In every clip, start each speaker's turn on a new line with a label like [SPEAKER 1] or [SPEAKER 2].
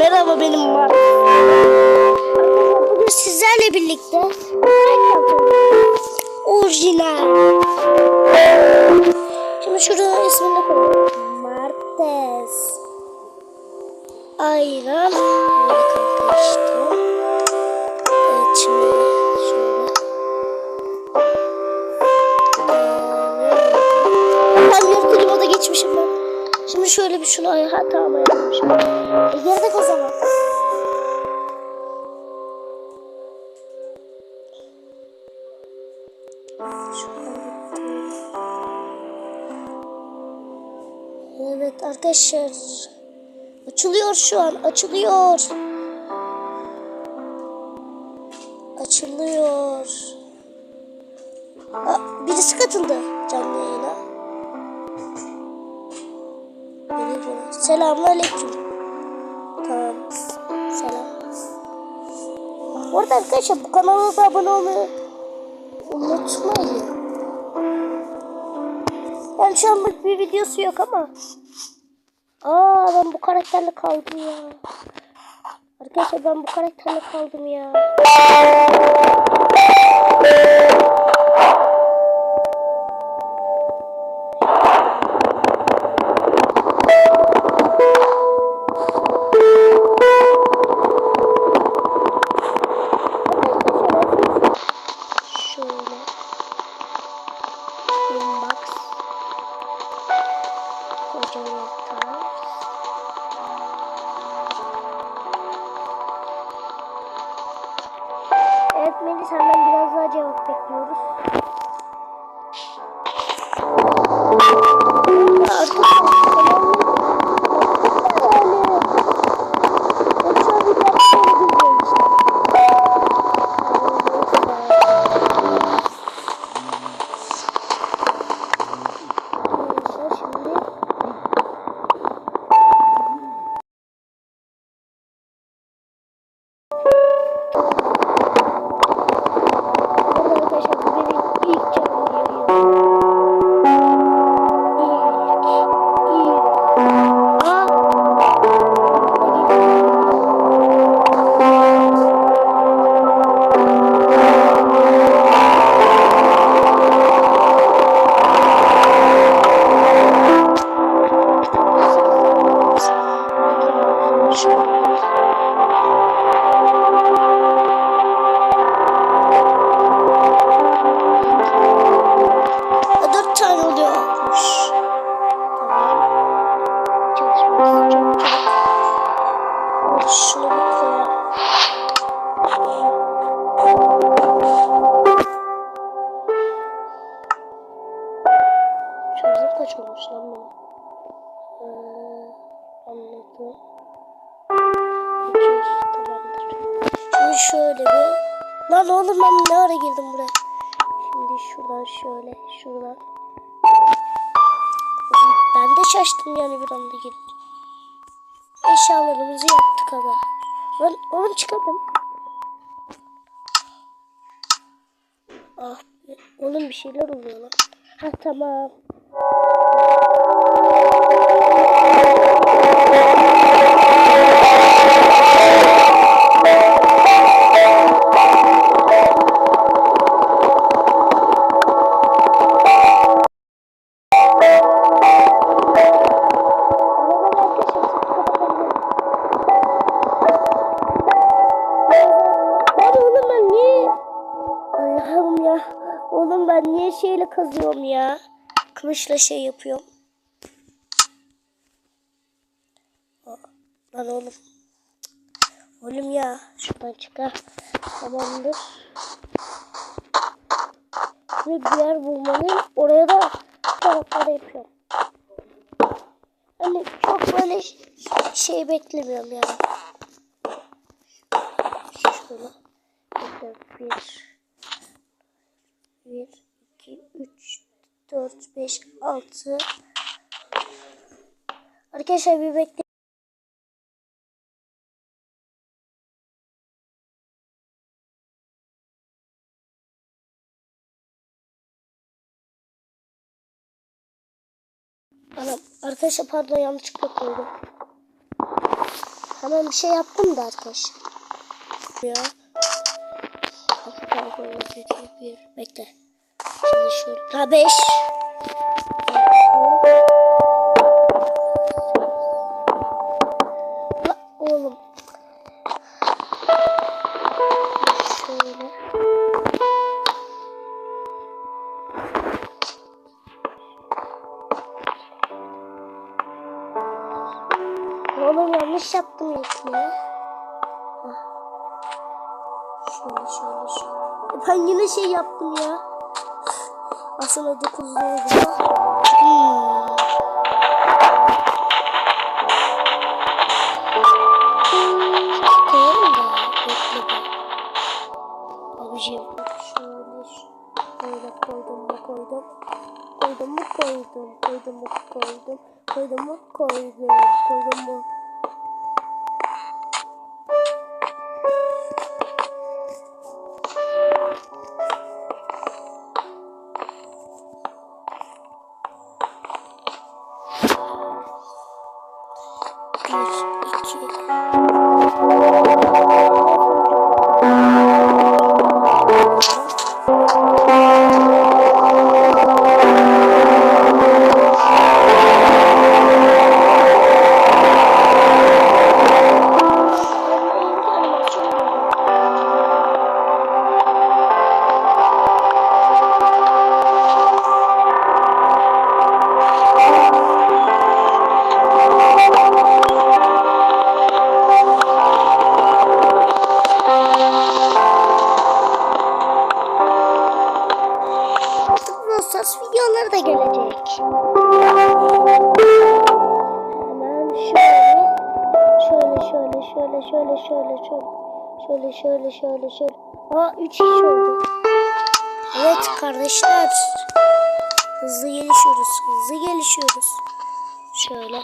[SPEAKER 1] merhaba benim var. Bugün sizlerle birlikte orijinal. Şimdi şurada ismini koyalım. Martes. Ayran. Şöyle bir şunu ay ha tamam ayarlamışım. E, girdik o zaman. Evet arkadaşlar. Açılıyor şu an. Açılıyor. Açılıyor. Aa, birisi katıldı Aleyküm. Selamun aleyküm. Tamam. Selam. Bu arada arkadaşlar bu kanala da abone olmayı unutmayın. Yani şu anlık bir videosu yok ama. Aa ben bu karakterle kaldım ya. Arkadaşlar ben bu karakterle kaldım ya. Girdim. Eşyalarımızı yaptık aga. Lan oğlum çıkalım. Ah be, oğlum bir şeyler oluyor lan. Ha tamam. Kılıçla şey yapıyorum. Lan oğlum. Oğlum ya. Şuradan çıkar. Tamamdır. Şimdi bir yer bulmanın oraya da taraflara yapıyorum. Hani çok böyle şey beklemiyorum yani. Şöyle. Bir. Bir, iki, üç, dört, beş, altı. Arkadaşlar bir bekle. Anam arkadaşlar pardon yanlışlıkla koydum. Hemen bir şey yaptım da arkadaşlar. Ya. Bekle. Şimdi. Ha 5. şöyle şöyle şöyle şöyle. Şöyle şöyle şöyle. Aa 3 kişi oldu. Evet kardeşler. Hızlı gelişiyoruz. Hızlı gelişiyoruz. Şöyle.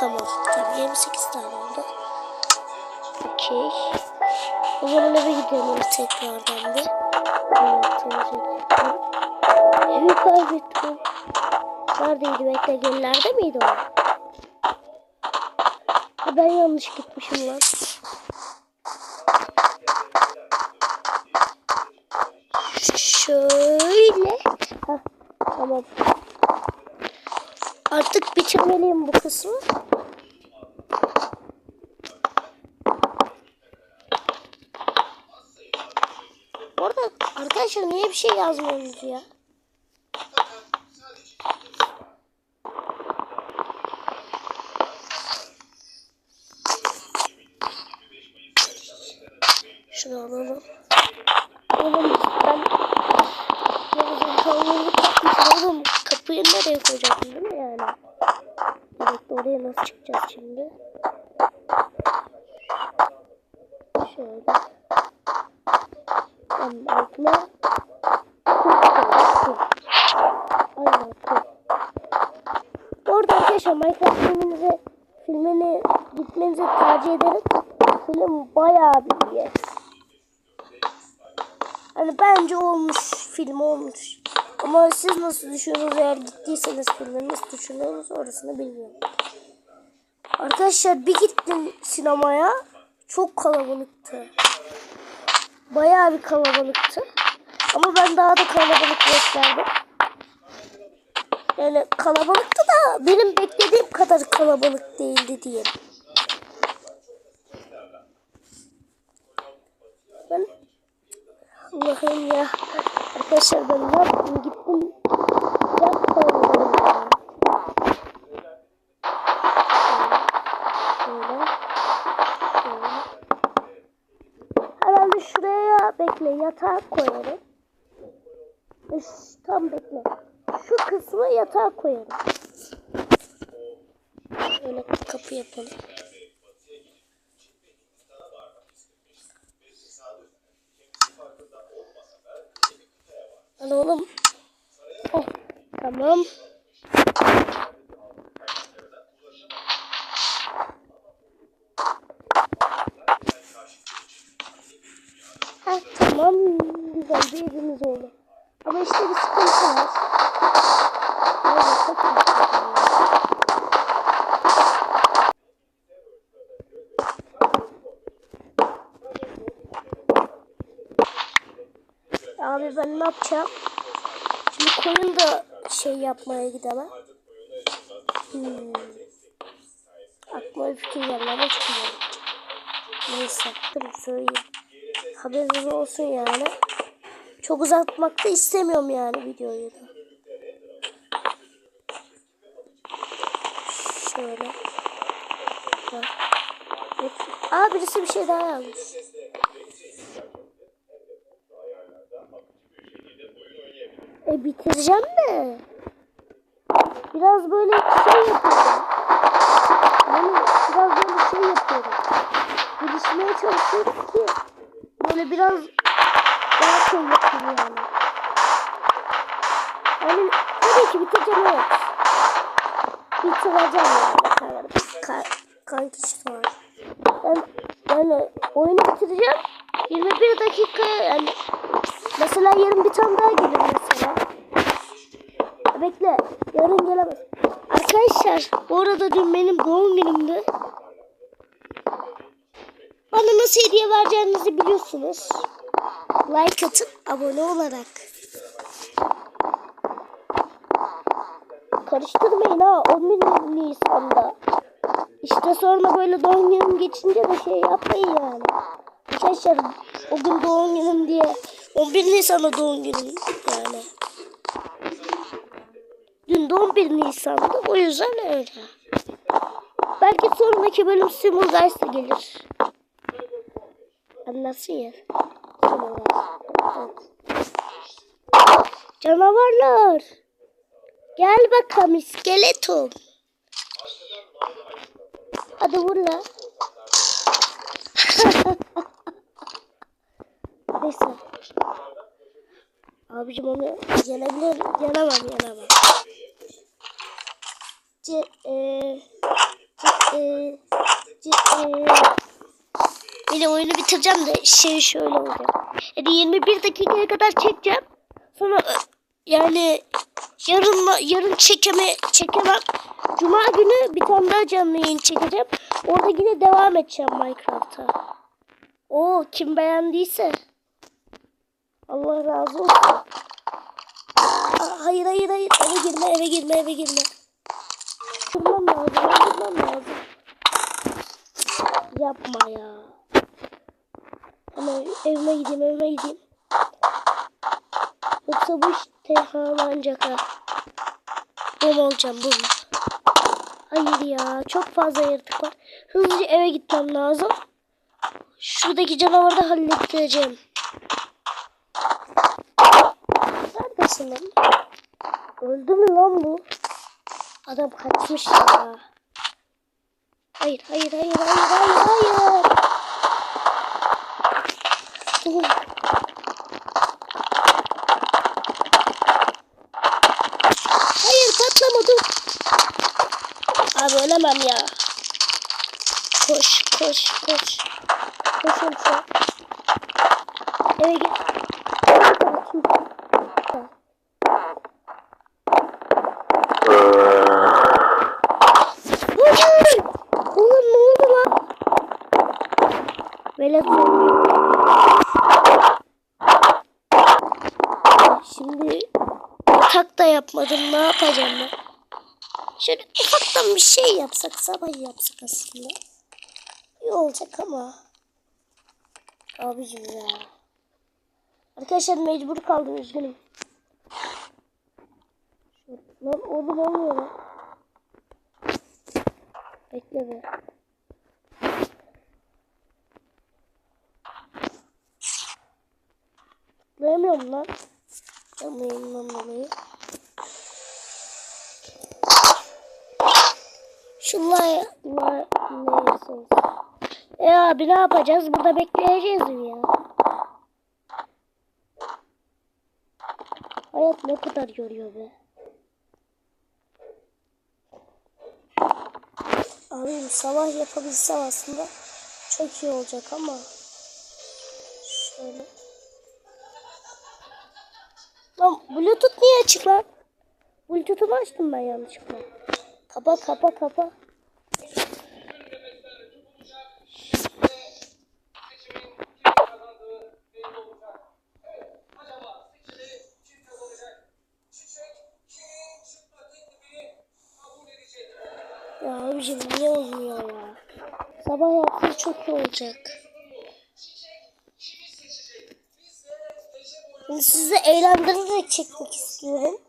[SPEAKER 1] Tamam tamam 28 tane oldu. Okey. O zaman eve gidelim tekrardan bir. Evet. Evi kaybettim. Neredeydi bekle genlerde miydi o? Ha, ben yanlış gitmişim lan. Şöyle. Hah, tamam. Artık bitirmeliyim bu kısmı. Bu arada arkadaşlar niye bir şey yazmıyorsunuz ya? Şunu alalım. Oğlum ben Gerizekalı kapıyı oğlum. Kapıyı nereye koyacaksın değil mi yani? Evet oraya nasıl çıkacağız şimdi? Şöyle. Tamam altına. Aynen. Orada arkadaşlar Minecraft filminize filmini gitmenizi tercih ederim. Film bayağı bir iyi. Hani bence olmuş film olmuş. Ama siz nasıl düşünüyorsunuz eğer gittiyseniz filmi nasıl düşünüyorsunuz orasını bilmiyorum. Arkadaşlar bir gittim sinemaya çok kalabalıktı. Bayağı bir kalabalıktı. Ama ben daha da kalabalık beklerdim. Yani kalabalıktı da benim beklediğim kadar kalabalık değildi diye. Ben Allah'ım ya. Arkadaşlar ben ne yaptım gittim. Yapmadım. Herhalde şuraya bekle yatağı koyarım. Üf, tam bekle. Şu kısmı yatağa koyalım. Şöyle kapı yapalım. Hadi oğlum. Oh, tamam. Ha tamam güzel bir evimiz oldu. Ama işte bir sıkıntı var. Abi ben ne yapacağım? Şimdi koyun da şey yapmaya gidemem. Hmm. Aklıma bir fikir geldi ama çıkmıyor. Neyse dur söyleyeyim. Haberiniz olsun yani. Çok uzatmak da istemiyorum yani videoyu da. Şöyle. Bak. Aa birisi bir şey daha yazmış. Bitireceğim de. Biraz böyle şey yapıyorum. Yani biraz böyle şey yapıyorum. Gelişmeye çalışıyorum ki böyle biraz daha şey yapayım yani. Yani tabii ki bitireceğim evet. Bitireceğim yani. Ka kanki işte var. Ben yani oyunu bitireceğim. 21 dakikaya yani mesela yarın bir tane daha gelir mesela. Bekle. Yarın gelemez. Arkadaşlar bu arada dün benim doğum günümdü. Bana nasıl hediye vereceğinizi biliyorsunuz. Like atıp abone olarak. Karıştırmayın ha 11 Nisan'da. İşte sonra böyle doğum günüm geçince de şey yapmayın yani. Arkadaşlar o gün doğum günüm diye 11 Nisan'da doğum günüm yani. Dün de 11 Nisan'da o yüzden öyle. Belki sonraki bölüm Simuldice'da gelir. Anlasın. Canavarlar. Gel bakalım iskeleton. Hadi vur la. Neyse. Abicim onu yenebilir. Yenemem yenemem. C e C e C e Yine oyunu bitireceğim de şey şöyle olacak. Yani 21 dakikaya kadar çekeceğim. Sonra ö, yani yarın yarın çekeme çekemem. Cuma günü bir tane daha canlı yayın çekeceğim. Orada yine devam edeceğim Minecraft'a. Oo kim beğendiyse. Allah razı olsun. Hayır hayır hayır eve girme eve girme eve girme. Girmem lazım girmem lazım. Yapma ya. Ama evime gideyim evime gideyim. Yoksa bu iş tenhalanacak ha. Bom olacağım bom. Hayır ya çok fazla yaratık var. Hızlıca eve gitmem lazım. Şuradaki canavarı da halledeceğim. Neredesin lan? Öldü mü lan bu? Adam kaçmış ya. Hayır hayır hayır hayır hayır hayır. Dur. Hayır patlama dur. Abi ölemem ya. Koş koş koş. Koşun şu an. Eve. Hayır. Oğlum ne oldu lan? Velet Şimdi yatak da yapmadım. Ne yapacağım ben? Şöyle ufaktan bir şey yapsak. Sabah yapsak aslında. İyi olacak ama. Abicim ya. Arkadaşlar mecbur kaldım üzgünüm. Lan oğlum olmuyor lan. Bekle be. Tıklayamıyorum lan. Canlı yayından dolayı. Ne neyse. E abi ne yapacağız? Burada bekleyeceğiz mi ya? Hayat ne kadar yoruyor be. Abim sabah yapabilsem aslında çok iyi olacak ama şöyle. Lan Bluetooth niye açık lan? Bluetooth'umu açtım ben yanlışlıkla. Kapa kapa kapa. Ya abicim niye olmuyor ya? Sabah yapsa çok olacak. Sizi eğlendirerek çekmek istiyorum.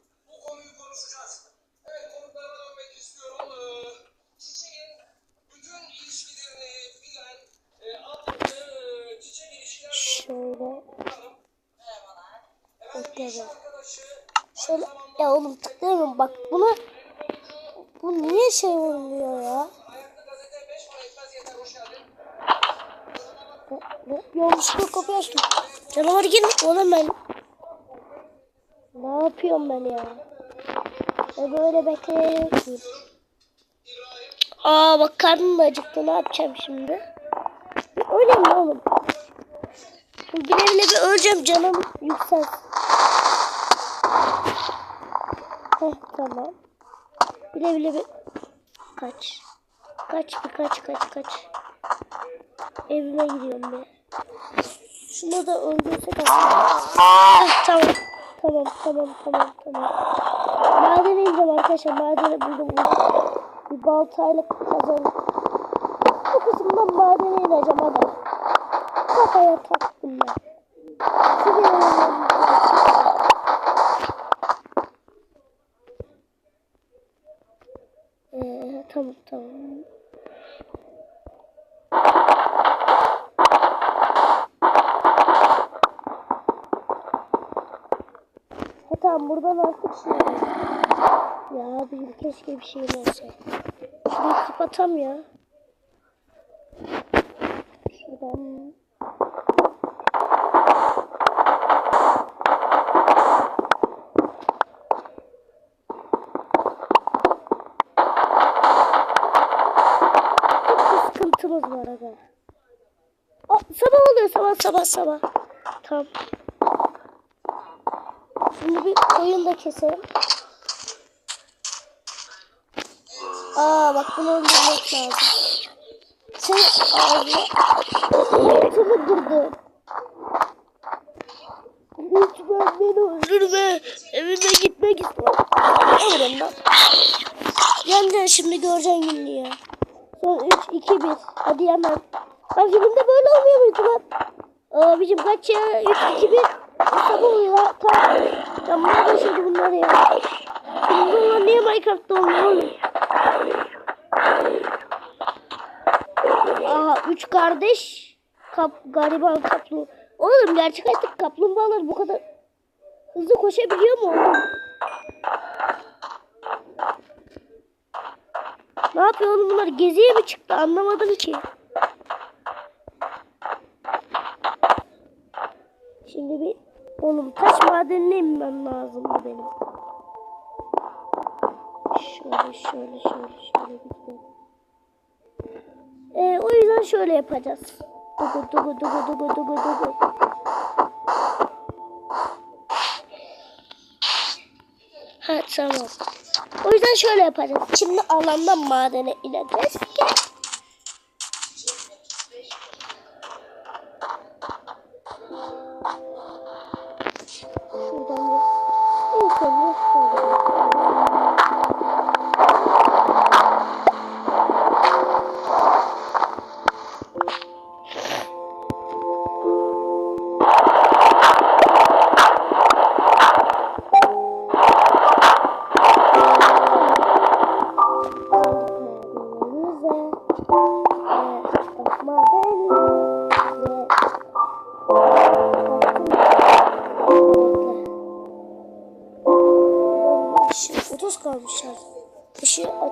[SPEAKER 1] Canavar girme. Oğlum ben. Ne yapıyorum ben ya? E böyle bekleyerek miyim? Aa bak karnım acıktı. Ne yapacağım şimdi? Öyle mi oğlum? Şimdi bile bile bir öleceğim canım yüksel. Heh tamam. Bile bile bir kaç. Kaç bir kaç kaç kaç. Evime gidiyorum ben. Şunu da öldürsek. Heh, tamam. Tamam tamam tamam tamam. Madene ineceğim arkadaşlar. Madene buldum. Bir baltayla kazalım. Bu kısımdan madene ineceğim hadi. Kafaya taktım. Şimdi ee, tamam tamam. Ha tamam buradan artık şey Ya abi keşke bir şeyim olsa. Şurayı kapatam ya. Şuradan. Sıkıntımız var aga. Sabah oluyor sabah sabah sabah. Tamam. Koyun da keselim. Aa bak bunu öldürmek lazım. Sen abi. Yırtılı durdu. Lütfen beni öldürme. Evime gitmek istiyorum. Öldürün lan. Yeneceksin şimdi göreceksin gününü ya. Son 3, 2, 1. Hadi hemen. Bak filmde böyle olmuyor muydu lan? Abicim kaç ya? 3, 2, 1. Sabah oluyor ha. Tamam. Tamam nerede şimdi bunlar ya? Olan niye Minecraft'ta olmuyor? Aha 3 kardeş. Kap, gariban kaplumbağa. Oğlum gerçek hayatta kaplumbağalar bu kadar hızlı koşabiliyor mu oğlum? Ne yapıyor oğlum bunlar? Geziye mi çıktı? Anlamadım ki. Şimdi bir oğlum taş madenine inmem lazım benim. Şöyle şöyle şöyle şöyle gidelim. Ee, o yüzden şöyle yapacağız. Dugu dugu dugu dugu dugu dugu. Ha tamam. O yüzden şöyle yapacağız. Şimdi alandan madene ineceğiz.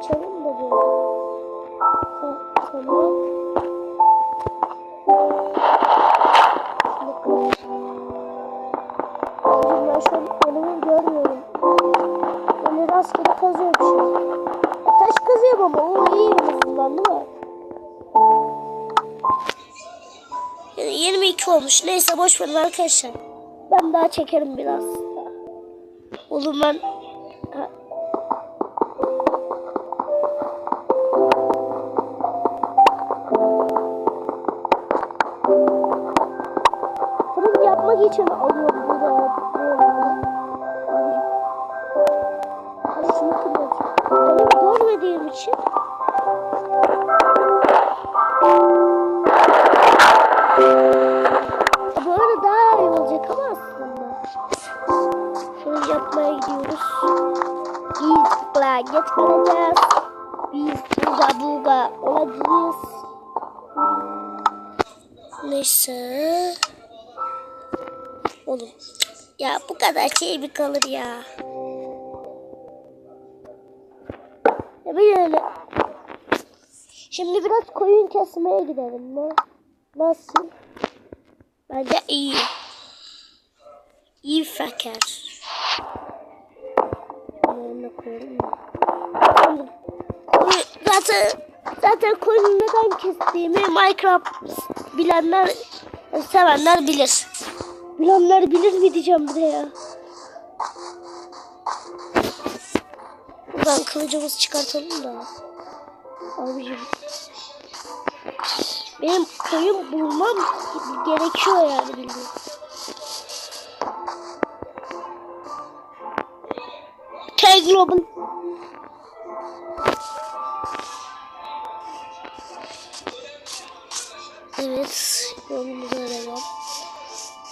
[SPEAKER 1] Açalım da böyle. Tamam. Bakalım. Ben şu an önümü görmüyorum. Böyle rastgele kazıyorum şu an. Taş kazıyorum ama o iyi en azından değil mi? Yani 22 olmuş. Neyse boş verin arkadaşlar. Ben daha çekerim biraz. Oğlum ben... yapmaya gidiyoruz. Biz planet kalacağız. Biz buga buga olacağız. Neyse. Oğlum. Ya bu kadar şey mi kalır ya? Ya böyle. Şimdi biraz koyun kesmeye gidelim mi? Nasıl? Bence iyi. İyi fakir. Yerine koyalım Zaten zaten koyunu neden kestiğimi Minecraft bilenler sevenler bilir. Bilenler bilir mi diyeceğim bir de ya. Buradan kılıcımızı çıkartalım da. Abicim. Benim koyun bulmam gerekiyor yani bildiğin. K Global. Evet, yolumuza devam.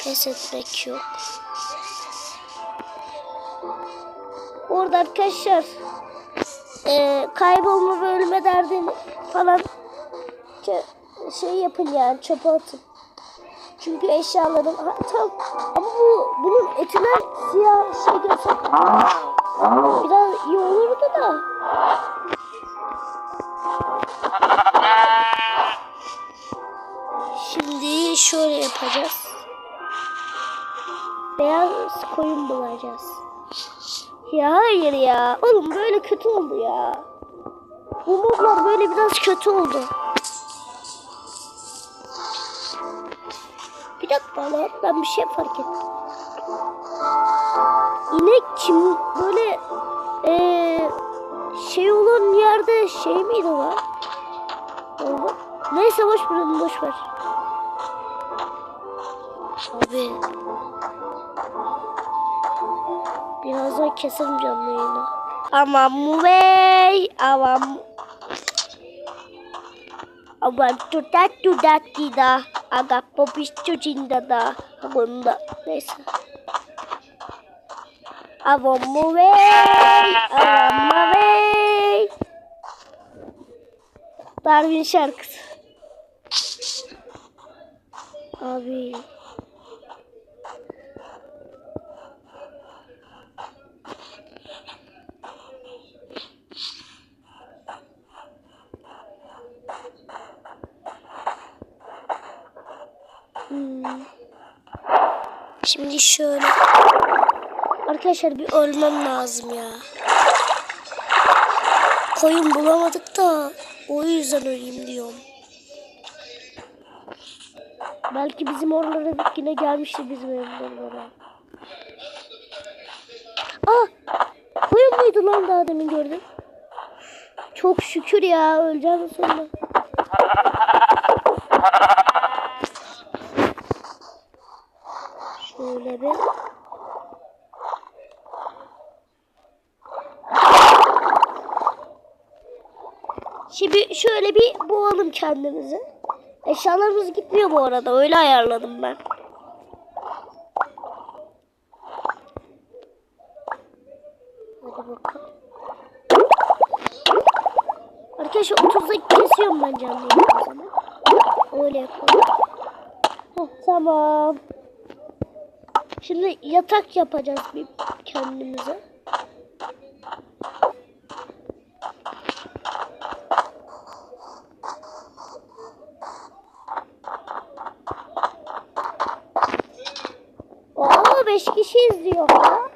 [SPEAKER 1] Pes etmek yok. Orada arkadaşlar e, kaybolma ve ölme derdini falan şey, yapın yani çöpe atın. Çünkü eşyaların ha, tam ama bu bunun etinden siyah şey görsek biraz iyi olurdu da. Şimdi şöyle yapacağız. Beyaz koyun bulacağız. Ya hayır ya. Oğlum böyle kötü oldu ya. Bu modlar böyle biraz kötü oldu. Bir dakika lan ben bir şey fark ettim. İnek kim böyle eee şey olan yerde şey miydi lan? Oldu. Neyse boş ver boş ver. Abi. Birazdan keserim canlı yayını. Aman bey, aman. Aman tutat tutat da. Aga popis çocuğunda da. Bunda. Neyse. Aman mu bey, aman bey. Darwin şarkısı. Abi. Hmm. Şimdi şöyle. Arkadaşlar bir ölmem lazım ya. Koyun bulamadık da o yüzden öleyim diyorum. Belki bizim oralara yine gelmişti bizim evin oralara. Aa! Koyun muydu lan daha demin gördüm. Çok şükür ya öleceğim sonra. Şöyle bir. Şimdi şöyle bir boğalım kendimizi. Eşyalarımız gitmiyor bu arada. Öyle ayarladım ben. Hadi bakalım. Arkadaşlar 30'da kesiyorum ben canlı yayını o. Öyle yapalım. Heh, tamam. Şimdi yatak yapacağız bir kendimize. 5 kişi izliyor ya.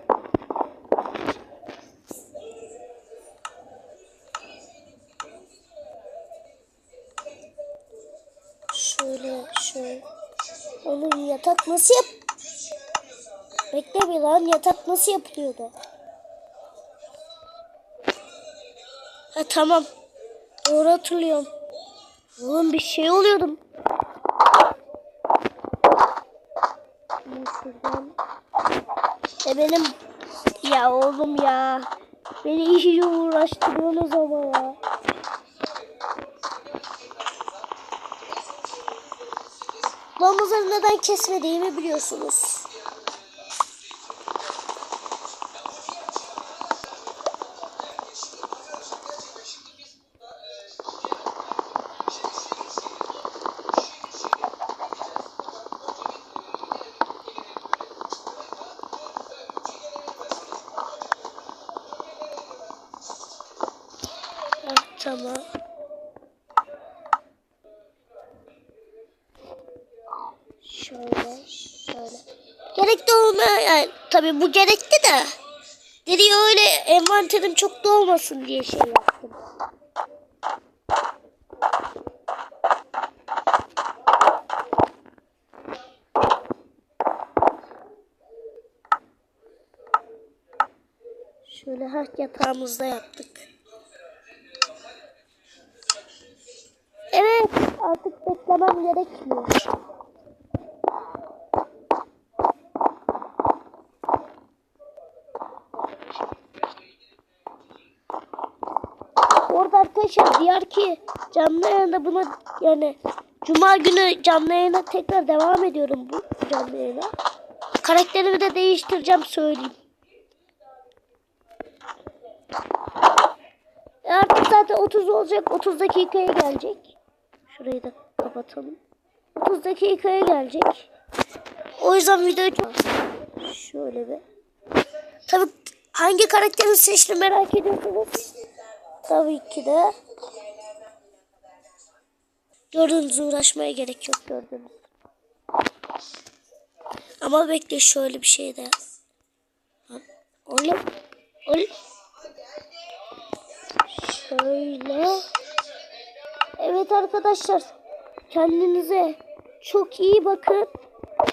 [SPEAKER 1] Şöyle. Oğlum yatak nasıl yap? Bekle bir lan yatak nasıl yapılıyordu? Ha tamam. Doğru hatırlıyorum. Oğlum bir şey oluyordum. E benim ya oğlum ya. Beni iyice uğraştırıyorsunuz ama ya. Domuzları neden kesmediğimi biliyorsunuz. Tamam. Şöyle, şöyle. Gerekli olmaya tabii bu gerekli de. Dedi öyle envanterim çok da diye şey yaptım. Şöyle ha yatağımızda yaptık. Evet artık beklemem gerekmiyor. Orada arkadaşlar diğer ki canlı yayında buna yani Cuma günü canlı yayına tekrar devam ediyorum bu canlı yayına. Karakterimi de değiştireceğim söyleyeyim. E artık zaten 30 olacak 30 dakikaya gelecek. Şurayı da kapatalım. 30 dakikaya gelecek. O yüzden videoyu şöyle bir. Tabii hangi karakteri seçti merak ediyorsunuz. Tabii ki de gördüğünüz uğraşmaya gerek yok gördüğünüz. Ama bekle şöyle bir şey de. Lan, Oğlum. Oğlum. Şöyle. Evet arkadaşlar. Kendinize çok iyi bakın.